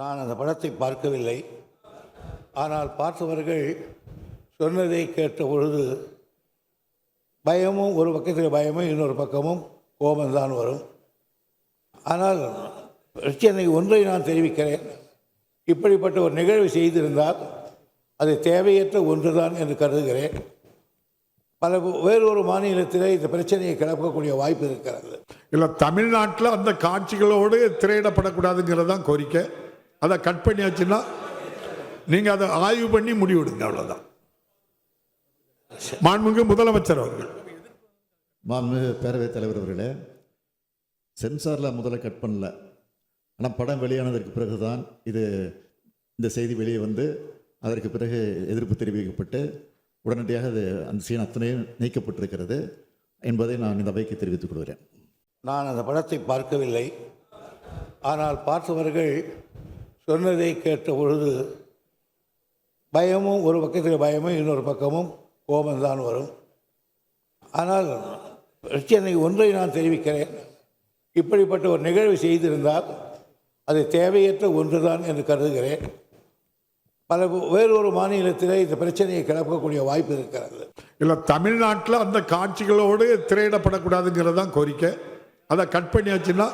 நான் அந்த படத்தை பார்க்கவில்லை. ஆனால் பார்த்தவர்கள் சொன்னதை கேட்ட பொழுது பயமும் ஒரு பக்கத்தில் பயமும் இன்னொரு பக்கமும் கோபம்தான் வரும். ஆனால் பிரச்சனை ஒன்றை நான் தெரிவிக்கிறேன். இப்படிப்பட்ட ஒரு நிகழ்வு செய்திருந்தால் அது தேவையற்ற ஒன்றுதான் என்று கருதுகிறேன். பல வேறொரு மாநிலத்திலே இந்த பிரச்சனையை கிளப்பக்கூடிய வாய்ப்பு இருக்கிறது. இல்லை தமிழ்நாட்டில் அந்த காட்சிகளோடு திரையிடப்படக்கூடாதுங்கிறது தான் கோரிக்கை. அதை கட் பண்ணியாச்சுன்னா நீங்கள் அதை ஆய்வு பண்ணி முடிவெடுங்க அவ்வளோதான் மாண்புமிகு முதலமைச்சர் அவர்கள். மாண்புமிகு பேரவைத் தலைவர் அவர்களே சென்சாரில் முதல்ல கட் பண்ணல. ஆனால் படம் வெளியானதற்கு பிறகு தான் இது இந்த செய்தி வெளியே வந்து அதற்கு பிறகு எதிர்ப்பு தெரிவிக்கப்பட்டு உடனடியாக அது அந்த சீன் அத்தனையும் நீக்கப்பட்டிருக்கிறது என்பதை நான் இந்த அவைக்கு தெரிவித்துக் கொள்கிறேன். நான் அந்த படத்தை பார்க்கவில்லை. ஆனால் பார்த்தவர்கள் சொன்னதை கேட்ட பொழுது பயமும் ஒரு பக்கத்தில் பயமும் இன்னொரு பக்கமும் கோபம்தான் வரும். ஆனால் பிரச்சனை ஒன்றை நான் தெரிவிக்கிறேன். இப்படிப்பட்ட ஒரு நிகழ்வு செய்திருந்தால் அது தேவையற்ற ஒன்றுதான் என்று கருதுகிறேன். பல வேறொரு மாநிலத்தில் இந்த பிரச்சனையை கிளப்பக்கூடிய வாய்ப்பு இருக்கிறது. இல்லை தமிழ்நாட்டில் அந்த காட்சிகளோடு திரையிடப்படக்கூடாதுங்கிறது தான் கோரிக்கை. அதை கட் பண்ணியாச்சுன்னா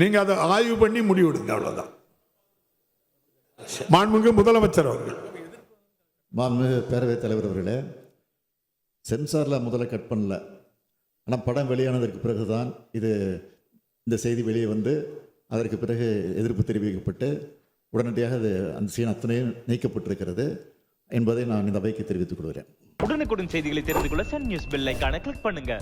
நீங்கள் அதை ஆய்வு பண்ணி முடிவெடுங்க அவ்வளோதான் மாண்புமிகு முதலமைச்சர் அவர்கள். மாண்புமிகு பேரவைத் தலைவர் அவர்களே சென்சாரில் முதல்ல கட் பண்ணல. ஆனால் படம் வெளியானதற்கு பிறகு தான் இது இந்த செய்தி வெளியே வந்து அதற்கு பிறகு எதிர்ப்பு தெரிவிக்கப்பட்டு உடனடியாக அது அந்த சீன் அத்தனையும் நீக்கப்பட்டிருக்கிறது என்பதை நான் இந்த அவைக்கு தெரிவித்துக் கொள்கிறேன். உடனுக்குடன் செய்திகளை தெரிந்து கொள்ள சன் நியூஸ் பெல் ஐகானை கிளிக் பண்ணுங்க.